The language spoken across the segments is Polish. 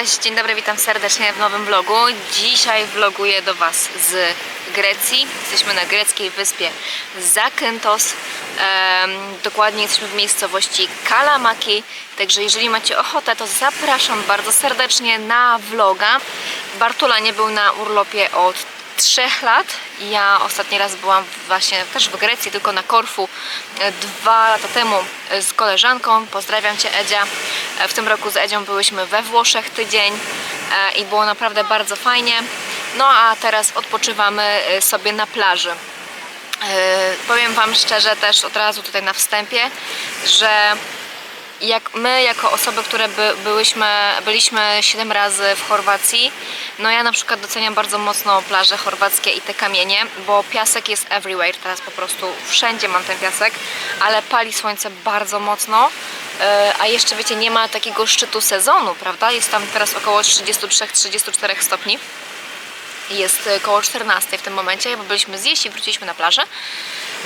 Cześć, dzień dobry, witam serdecznie w nowym vlogu. Dzisiaj vloguję do Was z Grecji. Jesteśmy na greckiej wyspie Zakynthos. Dokładnie jesteśmy w miejscowości Kalamaki. Także jeżeli macie ochotę, to zapraszam bardzo serdecznie na vloga. Bartula nie był na urlopie od trzech lat. Ja ostatni raz byłam właśnie też w Grecji, tylko na Korfu e, dwa lata temu e, z koleżanką. Pozdrawiam Cię Edzia. E, W tym roku z Edzią byłyśmy we Włoszech tydzień i było naprawdę bardzo fajnie. No a teraz odpoczywamy sobie na plaży. Powiem Wam szczerze też od razu tutaj na wstępie, że jak my jako osoby, które by, byłyśmy, byliśmy 7 razy w Chorwacji, no ja na przykład doceniam bardzo mocno plaże chorwackie i te kamienie, bo piasek jest everywhere, teraz po prostu wszędzie mam ten piasek, ale pali słońce bardzo mocno, e, a jeszcze wiecie, nie ma takiego szczytu sezonu, prawda? Jest tam teraz około 33-34 stopni jest około 14 w tym momencie, bo byliśmy zjeść i wróciliśmy na plażę.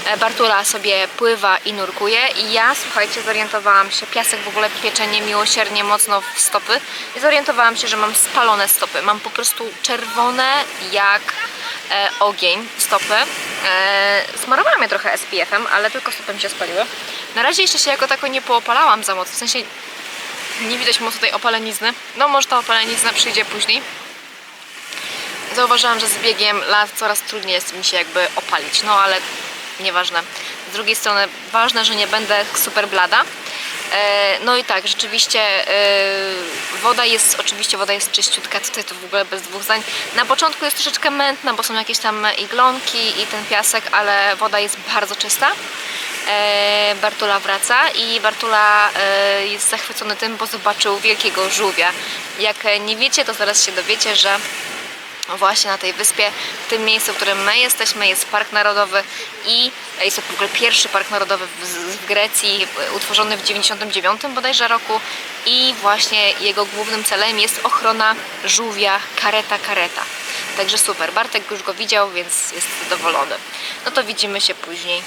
E, Bartula sobie pływa i nurkuje i ja, słuchajcie, zorientowałam się, piasek w ogóle piecze niemiłosiernie mocno w stopy i zorientowałam się, że mam spalone stopy. Mam po prostu czerwone jak e, ogień stopy. E, smarowałam je trochę SPF-em, ale tylko stopy mi się spaliły. Na razie jeszcze się jako tako nie poopalałam za mocno, w sensie nie widać mocno tej opalenizny. No może ta opalenizna przyjdzie później zauważyłam, że z biegiem lat coraz trudniej jest mi się jakby opalić, no ale nieważne. Z drugiej strony ważne, że nie będę super blada. E, No i tak, rzeczywiście e, woda jest, oczywiście woda jest czyściutka, tutaj to w ogóle bez dwóch zdań. Na początku jest troszeczkę mętna, bo są jakieś tam iglonki i ten piasek, ale woda jest bardzo czysta. E, Bartula wraca i Bartula jest zachwycony tym, bo zobaczył wielkiego żółwia. Jak nie wiecie, to zaraz się dowiecie, że właśnie na tej wyspie, w tym miejscu, w którym my jesteśmy, jest Park Narodowy i jest to w ogóle pierwszy Park Narodowy w, w Grecji, utworzony w 99 bodajże roku i właśnie jego głównym celem jest ochrona żółwia kareta kareta. Także super, Bartek już go widział, więc jest zadowolony. No to widzimy się później.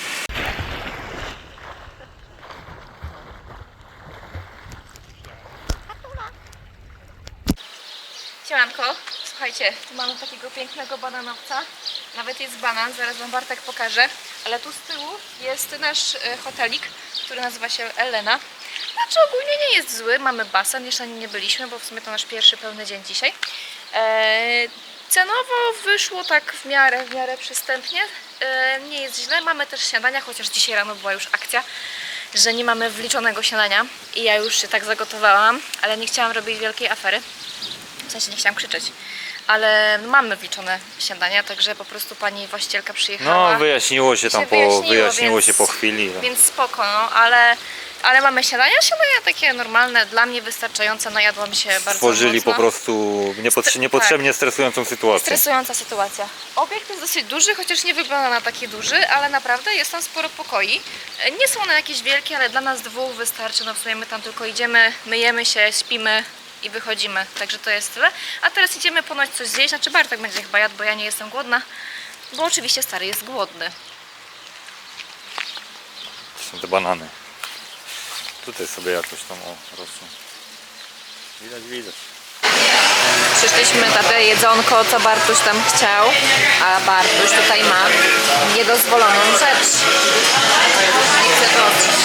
Siemanko, słuchajcie, tu mamy takiego pięknego bananowca. Nawet jest banan, zaraz wam Bartek pokaże. Ale tu z tyłu jest nasz e, hotelik, który nazywa się Elena. Znaczy ogólnie nie jest zły, mamy basen, jeszcze na nim nie byliśmy, bo w sumie to nasz pierwszy pełny dzień dzisiaj. E, cenowo wyszło tak w miarę, w miarę przystępnie. E, nie jest źle, mamy też śniadania, chociaż dzisiaj rano była już akcja że nie mamy wliczonego śniadania i ja już się tak zagotowałam, ale nie chciałam robić wielkiej afery. W sensie nie chciałam krzyczeć. Ale mamy wliczone śniadania, także po prostu pani właścicielka przyjechała. No, wyjaśniło się tam, się po, wyjaśniło, wyjaśniło więc- się po chwili. no. Więc spoko, no, ale, ale mamy śniadania, śniadania takie normalne, dla mnie wystarczające, najadłam się bardzo Stworzyli mocno. po prostu niepotrze- Stre- niepotrzebnie stresującą sytuację. Stresująca sytuacja. Obiekt jest dosyć duży, chociaż nie wygląda na taki duży, ale naprawdę jest tam sporo pokoi. Nie są one jakieś wielkie, ale dla nas dwóch wystarczy. No w sumie my tam tylko idziemy, myjemy się, śpimy i wychodzimy. Także to jest tyle. A teraz idziemy ponoć coś zjeść. Znaczy Bartek będzie chyba jadł, bo ja nie jestem głodna. Bo oczywiście stary jest głodny. To są te banany. Tutaj sobie jakoś tam o, rosną. Widać, widać. Przyszliśmy na te jedzonko, co Bartuś tam chciał, a Bartuś tutaj ma niedozwoloną rzecz. Nie chcę to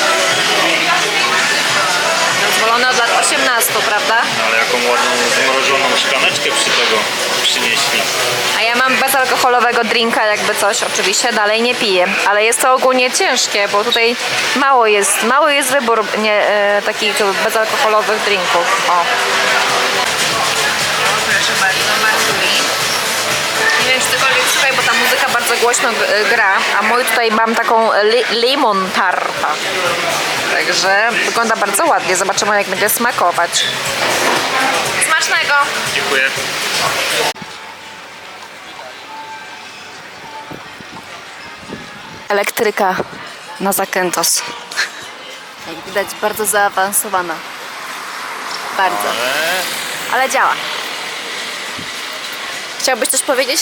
Dozwolone od lat 18, prawda? Ale jaką ładną zmrożoną szklaneczkę przy tego przynieśli. A ja mam bezalkoholowego drinka, jakby coś, oczywiście dalej nie piję, ale jest to ogólnie ciężkie, bo tutaj mało jest, mały jest wybór nie, e, takich bezalkoholowych drinków. O. Proszę bardzo, bardzo głośno g- gra, a mój tutaj mam taką li, limon tarta. Także wygląda bardzo ładnie. Zobaczymy, jak będzie smakować. Smacznego! Dziękuję. elektryka na Zakętos. Jak widać, bardzo zaawansowana. Bardzo. Ale... Ale działa. Chciałbyś coś powiedzieć?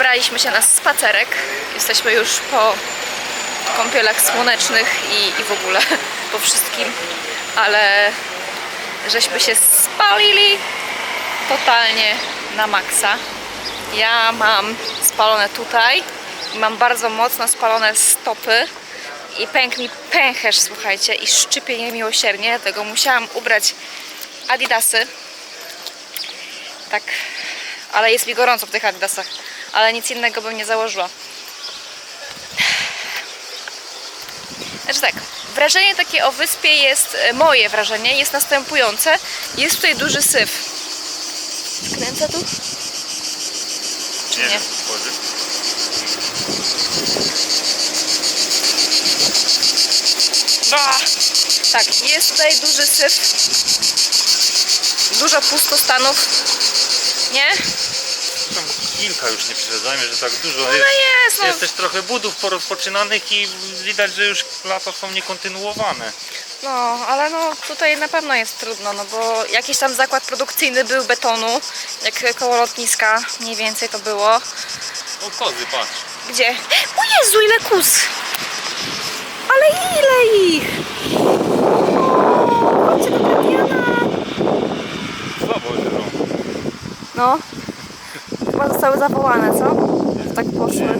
Wybraliśmy się na spacerek. Jesteśmy już po kąpielach słonecznych i, i w ogóle po wszystkim, ale żeśmy się spalili totalnie na maksa. Ja mam spalone tutaj i mam bardzo mocno spalone stopy i pękł mi pęcherz, słuchajcie, i szczypie niemiłosiernie, dlatego musiałam ubrać adidasy. Tak, ale jest mi gorąco w tych adidasach, ale nic innego bym nie założyła. Znaczy tak, wrażenie takie o wyspie jest, e, moje wrażenie jest następujące. Jest tutaj duży syf. Wkręcę tu? Czy nie? wchodzi. A! Tak, jest tutaj duży syf. Dużo pustostanów. Nie? Kilka już nie przesadzajmy, że tak dużo No jest. jest, no. Jest też trochę budów porozpoczynanych i widać, że już lata są niekontynuowane. No, ale no tutaj na pewno jest trudno, no bo jakiś tam zakład produkcyjny był betonu, jak koło lotniska mniej więcej to było. O kozy, patrz. Gdzie? O Jezu, ile kus! Ale ile ich! O, Chodźcie do Gradiana! Słabo. No, chyba zostały zawołane, co? Tak poszły.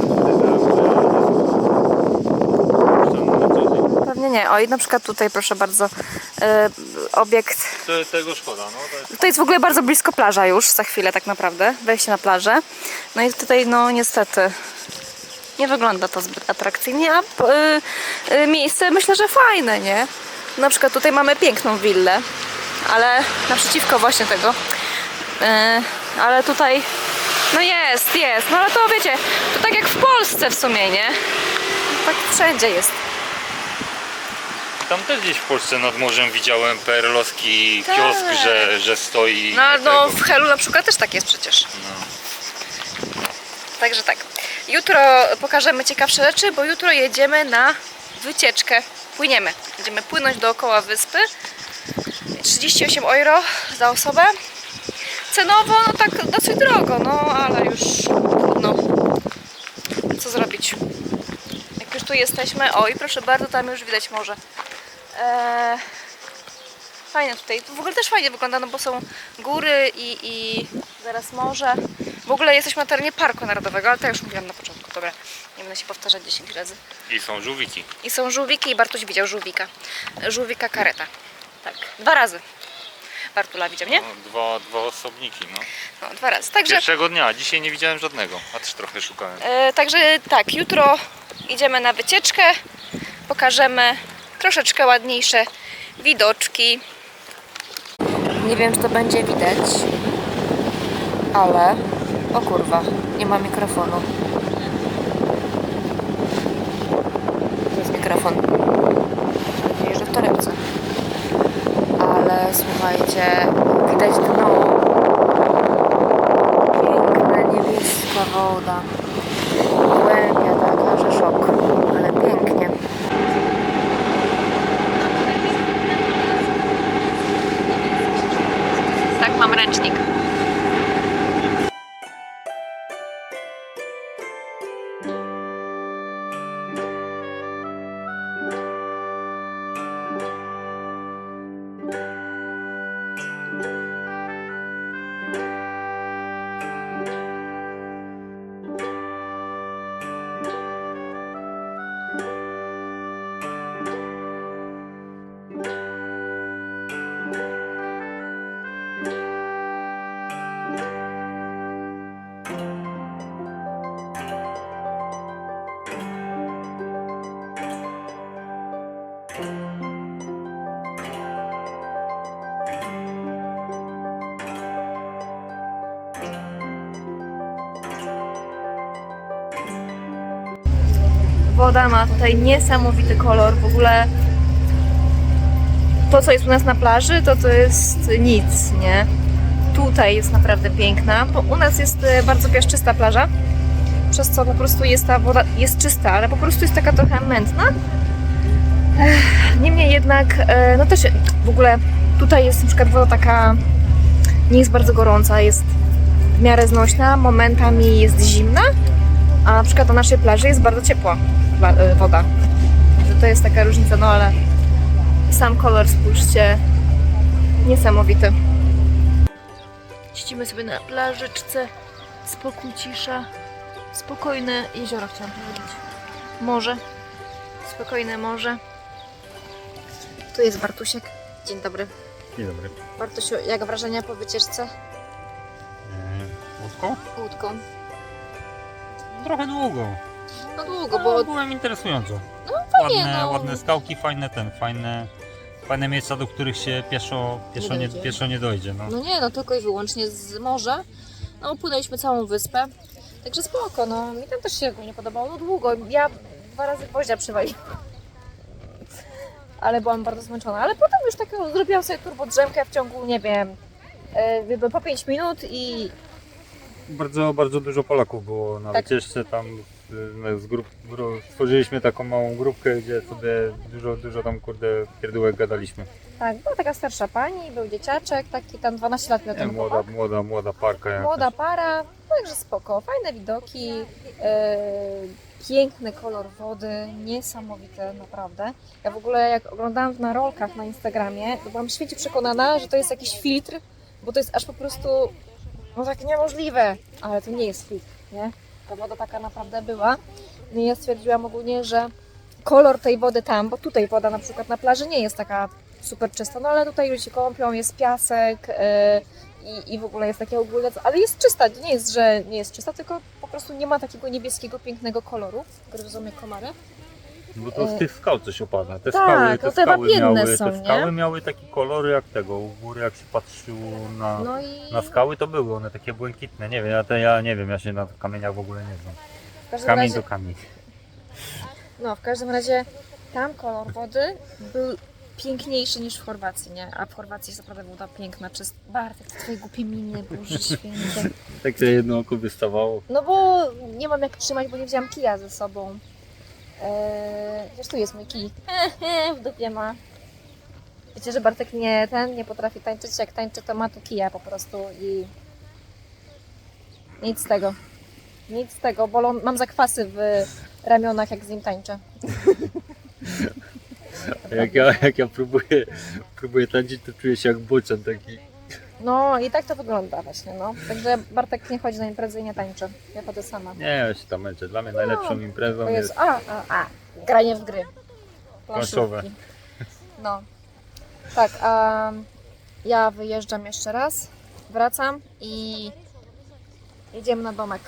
Pewnie nie. O, i na przykład tutaj, proszę bardzo, e, obiekt. To, tego szkoda, no. To jest... Tutaj jest w ogóle bardzo blisko plaża już, za chwilę tak naprawdę, wejście na plażę. No i tutaj, no niestety, nie wygląda to zbyt atrakcyjnie, a y, y, miejsce myślę, że fajne, nie? Na przykład tutaj mamy piękną willę, ale naprzeciwko właśnie tego. Y, ale tutaj, no jest, jest, no ale to wiecie, to tak jak w Polsce w sumie, nie? Tak wszędzie jest. Tam też gdzieś w Polsce nad morzem widziałem perlowski Tak. kiosk, że, że stoi. No, tego. no w Helu na przykład też tak jest przecież. No. Także tak. Jutro pokażemy ciekawsze rzeczy, bo jutro jedziemy na wycieczkę. Płyniemy. Będziemy płynąć dookoła wyspy. 38 euro za osobę. Cenowo, no tak dosyć drogo, no ale już trudno. Co zrobić? Jak już tu jesteśmy, oj proszę bardzo, tam już widać morze. Eee, fajnie tutaj. Tu w ogóle też fajnie wygląda, no bo są góry i, i zaraz morze. W ogóle jesteśmy na terenie Parku Narodowego, ale to już mówiłam na początku, dobra. Nie będę się powtarzać 10 razy. I są żółwiki. I są żółwiki i Bartuś widział żółwika. Żółwika kareta. Tak, dwa razy. Bartula widział, nie? No, dwa, dwa osobniki, no. No, dwa razy. Także, Pierwszego dnia, dzisiaj nie widziałem żadnego, a też trochę szukałem. e, także tak, jutro idziemy na wycieczkę. Pokażemy troszeczkę ładniejsze widoczki. Nie wiem, czy to będzie widać, ale... O kurwa, nie ma mikrofonu. To jest mikrofon. Że w torebce. Ale słuchajcie, widać dno. Piękna niebieska woda. Woda ma tutaj niesamowity kolor. W ogóle to, co jest u nas na plaży, to to jest nic, nie? Tutaj jest naprawdę piękna, bo u nas jest e, bardzo piaszczysta plaża. przez co po prostu jest ta woda, jest czysta, ale po prostu jest taka trochę mętna. Niemniej jednak, e, no też w ogóle tutaj jest na przykład woda taka, nie jest bardzo gorąca, jest w miarę znośna, momentami jest zimna, a na przykład na naszej plaży jest bardzo ciepła woda. Że to jest taka różnica, no ale sam kolor spójrzcie, niesamowity. Siedzimy sobie na plażyczce, spokój, cisza, spokojne jezioro chciałam powiedzieć. Morze, spokojne morze. Tu jest Bartusiek. Dzień dobry. Dzień dobry. Bartusiu, jak wrażenia po wycieczce Łódką? łódką? Trochę długo. No długo, No, bo byłem interesująco. No, fajnie, ładne, no. ładne skałki, fajne ten, fajne, fajne miejsca, do których się pieszo, pieszo, nie, dojdzie. pieszo nie dojdzie. No. no nie, no tylko i wyłącznie z morza. No upłynęliśmy całą wyspę. Także spoko, no mi tam też się nie podobało. No długo. Ja dwa razy gwoździa przywaliłam. Ale byłam bardzo zmęczona. Ale potem już taką zrobiłam sobie turbodrzemkę w ciągu, nie wiem, e, po 5 minut i Bardzo, bardzo dużo Polaków było na Tak. wycieczce tam z, z grup, gru, stworzyliśmy taką małą grupkę, gdzie sobie dużo, dużo tam kurde pierdółek gadaliśmy. tak, była taka starsza pani, był dzieciaczek, taki tam 12 lat miał Nie, ten młoda, chłopak. młoda, młoda parka jakaś. Młoda para, także spoko, fajne widoki, e, piękny kolor wody, niesamowite naprawdę. Ja w ogóle jak oglądałam na rolkach na Instagramie, to byłam święcie przekonana, że to jest jakiś filtr, bo to jest aż po prostu no tak niemożliwe, ale to nie jest filtr, nie? Woda taka naprawdę była. No i ja stwierdziłam ogólnie, że kolor tej wody tam, bo tutaj woda na przykład na plaży nie jest taka super czysta, no ale tutaj ludzie się kąpią, jest piasek, e, i, i w ogóle jest takie ogólne, ale jest czysta, nie jest, że nie jest czysta, tylko po prostu nie ma takiego niebieskiego, pięknego koloru, gryzomie komary. Bo to z tych skał coś opada. Te E, Tak, skały, no te te skały, wapienne miały, są, te nie? skały miały taki kolor jak tego, u góry jak się patrzyło na, No i na skały to były one takie błękitne, nie wiem, ja, te, ja nie wiem, ja się na kamieniach w ogóle nie znam. Kamień razie, to kamień. no w każdym razie tam kolor wody był piękniejszy niż w Chorwacji, nie? A w Chorwacji jest naprawdę woda piękna, czysta. Bartek, te twoje głupie miny, Boże święte. Tak się jedno oko wystawało. No bo nie mam jak trzymać, bo nie wziąłam kija ze sobą. Eee, chociaż tu jest mój kij. w dupie ma. Wiecie, że Bartek nie ten nie potrafi tańczyć. Jak tańczy, to ma tu kija po prostu i nic z tego. Nic z tego, bolą, mam zakwasy w ramionach, jak z nim tańczę. Jak ja, jak ja próbuję, próbuję tańczyć, to czuję się jak bocian taki. No i tak to wygląda właśnie, no. Także Bartek nie chodzi na imprezy i nie tańczy. Ja chodzę sama. Nie, ja się tam męczę. Dla mnie najlepszą imprezą O Jezu, jest a, a, a, granie w gry. Planszowe. Planszówki. No. Tak, a ja wyjeżdżam jeszcze raz, wracam i jedziemy na domek.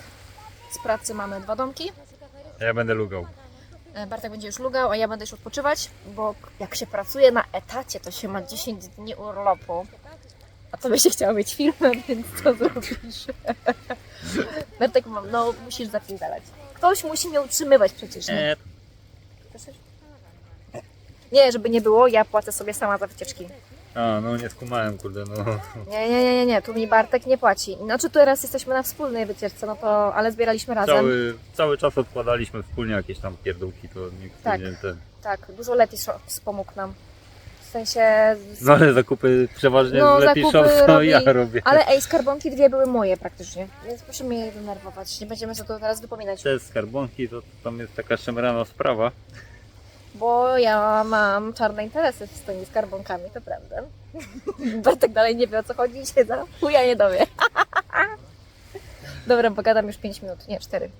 Z pracy mamy dwa domki. Ja będę lugał. E, Bartek będzie już lugał, a ja będę już odpoczywać, bo jak się pracuje na etacie, to się ma 10 dni urlopu. A to by się chciało mieć filmem, więc co zrobisz? Bartek, mam, no musisz zapierdalać. Ktoś musi mnie utrzymywać przecież. Nie? Nie, żeby nie było, ja płacę sobie sama za wycieczki. a no nie skumałem, kurde, no. Nie, nie, nie, nie, nie, tu mi Bartek nie płaci. Znaczy teraz jesteśmy na wspólnej wycieczce, no to, ale zbieraliśmy razem. Cały, cały czas odkładaliśmy wspólnie jakieś tam pierdółki, to nikt Tak. nie ten. Tak, dużo Leti Shops pomógł nam. W sensie... No ale zakupy przeważnie No, z Leti Shop to robi- ja robię. Ale ej, skarbonki dwie były moje praktycznie, więc proszę mnie nie denerwować, nie będziemy sobie to teraz wypominać. Te skarbonki to tam jest taka szemrana sprawa. Bo ja mam czarne interesy z tymi skarbonkami, to prawda. Bartek dalej nie wie o co chodzi się za chuja nie dowie. Dobra, pogadam już 5 minut, nie 4.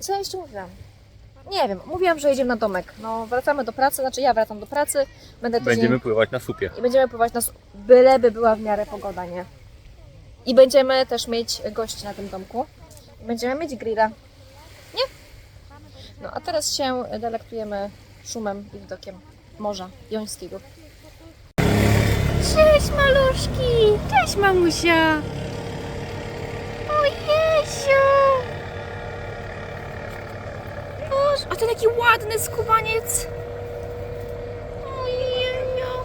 Co ja jeszcze mówiłam? Nie wiem, mówiłam, że jedziemy na domek. No, wracamy do pracy, znaczy ja wracam do pracy, będę tydzień Będziemy pływać na supie. i będziemy pływać na... s- byleby była w miarę pogoda, nie? I będziemy też mieć gości na tym domku. I będziemy mieć grilla. Nie? No, a teraz się delektujemy szumem i widokiem Morza Jońskiego. Cześć maluszki! Cześć mamusia! O Jeziu! Boże, a ten jaki ładny skubaniec! Ojeju!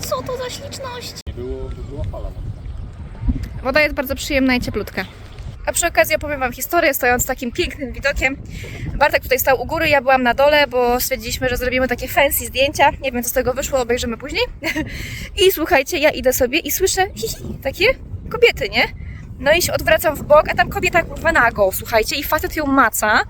Co to za śliczność? Nie było, by była fala. Woda jest bardzo przyjemna i cieplutka. A przy okazji opowiem Wam historię, stojąc takim pięknym widokiem. Bartek tutaj stał u góry, ja byłam na dole, bo stwierdziliśmy, że zrobimy takie fancy zdjęcia. Nie wiem, co z tego wyszło, obejrzymy później. I słuchajcie, ja idę sobie i słyszę hi, hi, takie kobiety, nie? No i się odwracam w bok, a tam kobieta kurwa nago, słuchajcie, i facet ją maca.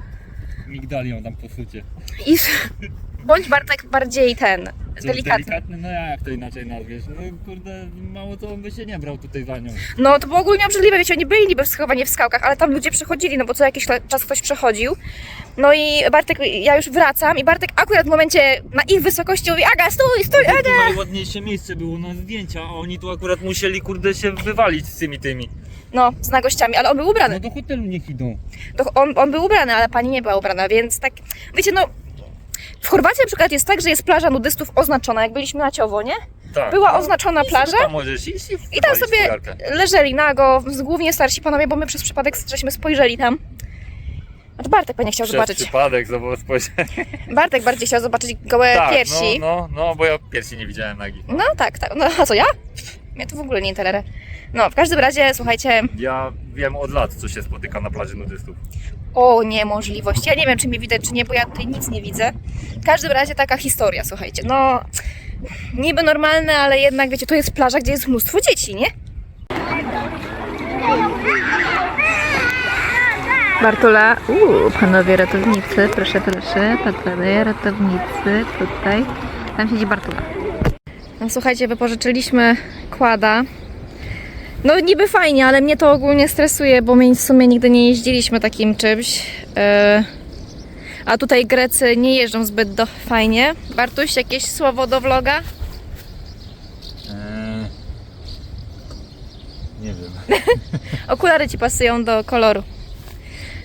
Migdalią tam posucie. I bądź Bartek bardziej ten, delikatny. No jak to inaczej nazwiesz? No kurde, mało to on by się nie brał tutaj za nią. No to było ogólnie obrzydliwe, wiecie, oni byli niby schowani w skałkach, ale tam ludzie przechodzili, no bo co jakiś czas ktoś przechodził. No i Bartek, ja już wracam i Bartek akurat w momencie na ich wysokości mówi Aga, stój, stój, Tu Aga! najładniejsze miejsce było na zdjęcia, a oni tu akurat musieli kurde się wywalić z tymi tymi. No, z nagościami, ale on był No ubrany. do hotelu niech idą. To on, on był ubrany, ale pani nie była ubrana, więc tak, wiecie, no... W Chorwacji na przykład jest tak, że jest plaża nudystów oznaczona, jak byliśmy na Ciowo, nie? Tak. Była oznaczona plaża Tam możesz iść i, i tam sobie fujarkę. leżeli nago, głównie starsi panowie, bo my przez przypadek żeśmy spojrzeli tam. Znaczy Bartek pewnie chciał Przez zobaczyć. przypadek, zobacz. Bartek bardziej chciał zobaczyć gołe tak, piersi. No, no, no, bo ja piersi nie widziałem nagi. No tak, tak. No a co ja? Mnie to w ogóle nie interesuje. No, w każdym razie, słuchajcie, Ja wiem od lat, co się spotyka na plaży nudystów. o niemożliwość. Ja nie wiem, czy mnie widać, czy nie, bo ja tutaj nic nie widzę. W każdym razie taka historia, słuchajcie. No, niby normalne, ale jednak, wiecie, to jest plaża, gdzie jest mnóstwo dzieci, nie? Bartula, uuu, panowie ratownicy, proszę, proszę, panowie ratownicy, tutaj, tam siedzi Bartula. No słuchajcie, wypożyczyliśmy kłada. No niby fajnie, ale mnie to ogólnie stresuje, bo my w sumie nigdy nie jeździliśmy takim czymś. Yy, a tutaj Grecy nie jeżdżą zbyt do, fajnie. Bartuś, jakieś słowo do vloga? Eee, nie wiem. Okulary Ci pasują do koloru.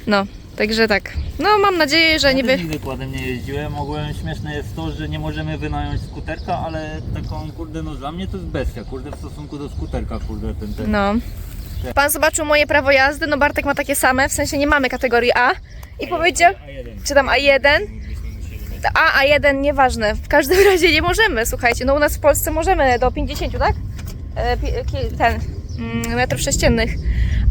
No, także tak. No mam nadzieję, że niby... nigdy kładem nie jeździłem. Ogółem śmieszne jest to, że nie możemy wynająć skuterka, ale taką kurde, no dla mnie to jest bestia, kurde, w stosunku do skuterka, kurde, ten, ten. No. Pan zobaczył moje prawo jazdy, no Bartek ma takie same, w sensie nie mamy kategorii A. I powiedział, A1. czy tam A1, Byśmy musieli mieć. A, A1 nieważne. W każdym razie nie możemy, słuchajcie. No u nas w Polsce możemy do 50, tak? E, ten, mm, metrów sześciennych.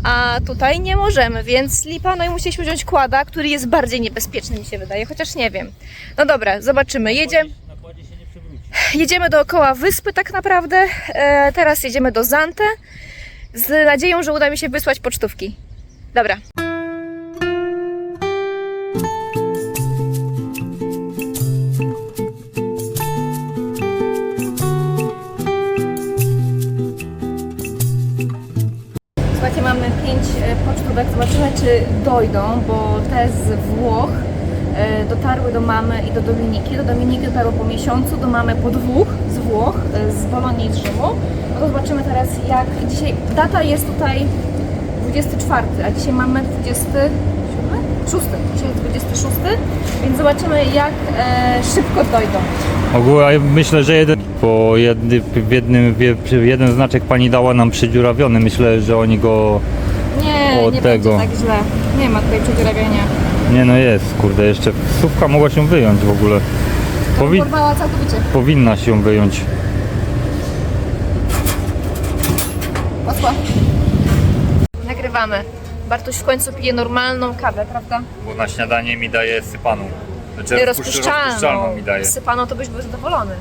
A tutaj nie możemy, więc lipa, no i musieliśmy wziąć kłada, który jest bardziej niebezpieczny mi się wydaje, chociaż nie wiem. No dobra, zobaczymy. Jedziemy, jedziemy dookoła wyspy tak naprawdę. E, teraz jedziemy do Zante z nadzieją, że uda mi się wysłać pocztówki. Dobra. Zobaczymy, czy dojdą, bo te z Włoch e, dotarły do mamy i do Dominiki. Do Dominiki dotarło po miesiącu, do mamy po dwóch z Włoch, e, z Bolonii i z Rzymu. No to zobaczymy teraz, jak dzisiaj. Data jest tutaj 24, a dzisiaj mamy 27? 6. Dzisiaj jest 26, więc zobaczymy, jak e, szybko dojdą. Ogólnie myślę, że jeden, w jednym, w- jeden znaczek pani dała nam przydziurawiony. Myślę, że oni go. Nie, Od nie tego. będzie tak źle. Nie ma tutaj przedziurawienia. Nie no jest, kurde, jeszcze słówka mogła się wyjąć w ogóle. Powi- Porwała całkowicie. powinna się wyjąć. Łatwo. Nagrywamy. Bartuś w końcu pije normalną kawę, prawda? Bo na śniadanie mi daje sypaną. Znaczy Nie rozpuszczalną rozpuszczalną. mi daje. Sypaną to byś był zadowolony.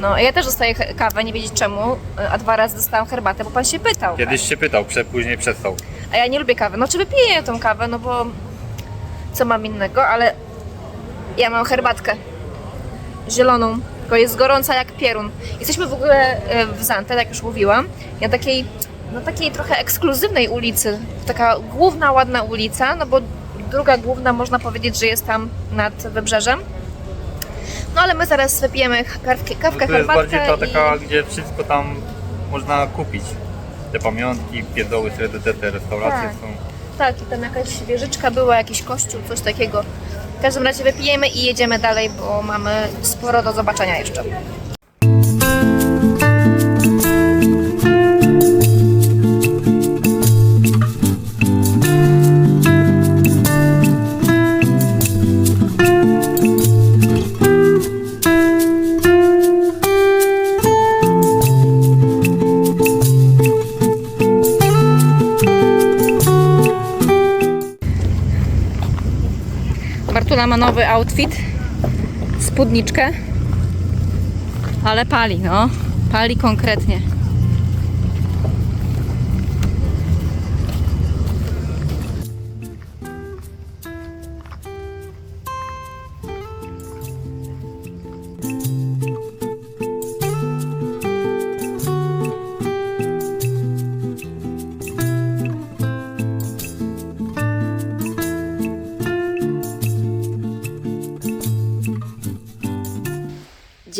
No, ja też dostaję he- kawę, nie wiedzieć czemu, a dwa razy dostałam herbatę, bo pan się pytał. Kiedyś się pytał, prze, później przestał. A ja nie lubię kawy. No, czy wypiję tą kawę, no bo co mam innego, ale ja mam herbatkę zieloną, tylko jest gorąca jak pierun. Jesteśmy w ogóle e, w Zante, jak już mówiłam, na takiej, na takiej trochę ekskluzywnej ulicy. Taka główna, ładna ulica, no bo druga główna można powiedzieć, że jest tam nad wybrzeżem. No ale my zaraz wypijemy kawkę, kawkę No to jest herbatkę bardziej ta i... taka, gdzie wszystko tam można kupić. Te pamiątki, pierdoły, te, te restauracje Tak. są. Tak, i tam jakaś wieżyczka była, jakiś kościół, coś takiego. W każdym razie wypijemy i jedziemy dalej, bo mamy sporo do zobaczenia jeszcze. Dziewczyna ma nowy outfit. Spódniczkę. Ale pali, no. Pali konkretnie.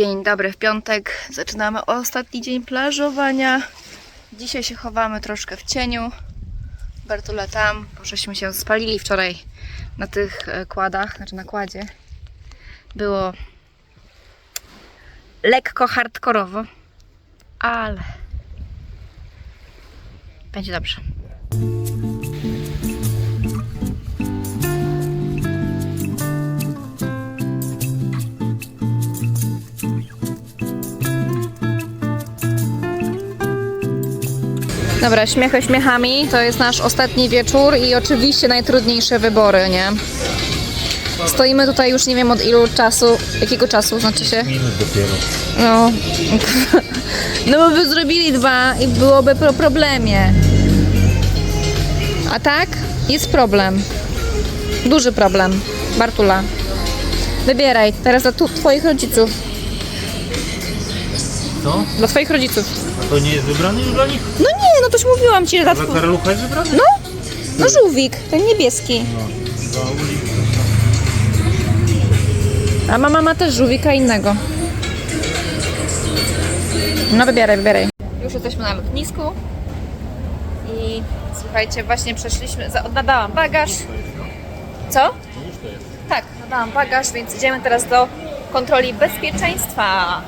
Dzień dobry w piątek. Zaczynamy ostatni dzień plażowania. Dzisiaj się chowamy troszkę w cieniu. Bertula tam, bo żeśmy się spalili wczoraj na tych e, kładach, znaczy na kładzie. Było lekko hardkorowo, ale będzie dobrze. Dobra, śmiechy śmiechami. To jest nasz ostatni wieczór i oczywiście najtrudniejsze wybory, nie? Stoimy tutaj już nie wiem od ilu czasu, jakiego czasu znaczy się? Minut dopiero. No, no bo by zrobili dwa i byłoby po problemie. A tak? Jest problem. Duży problem. Bartula. Wybieraj. Teraz dla tu, twoich rodziców. Co? Dla twoich rodziców. A to nie jest wybrany już dla nich? No nie, no toż mówiłam ci, że dla Dla tw- Karalucha jest wybrany? No, no żółwik, ten niebieski. No. A mama ma też żółwika innego. No wybieraj, wybieraj. Już jesteśmy na lotnisku. I słuchajcie, właśnie przeszliśmy, za- nadałam bagaż. Co? Tak, nadałam bagaż, więc idziemy teraz do kontroli bezpieczeństwa.